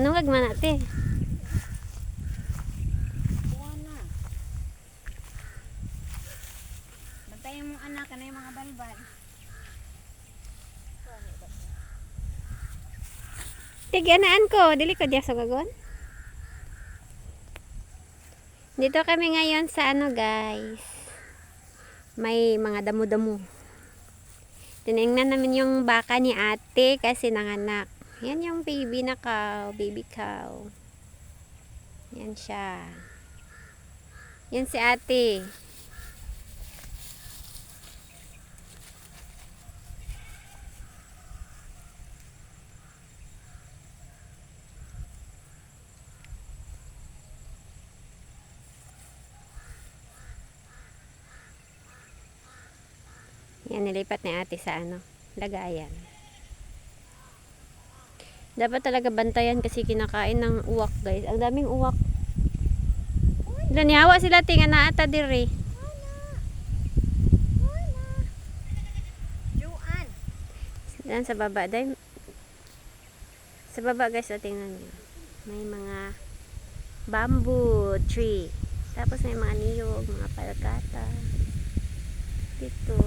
Anong gagman natin? Kuha na. Bantayan mong anak, ano yung mga balbal. Tiganaan ko, dili ko diya sa gagon. Dito kami ngayon sa ano guys. May mga damo-damo. Tinignan namin yung baka ni ate kasi nanganak. Yan yung baby na cow, baby cow. Yan siya. Yan si ate. Yan, nilipat ni ate sa ano, lagayan. Dapat talaga bantayan kasi kinakain ng uwak, guys. Ang daming uwak. Lanihawa sila tinga na ata diri. Juan! Yan sa baba, dahil sa baba guys, o tingnan nyo. May mga bamboo tree. Tapos may mga niyog, mga palgata. Dito,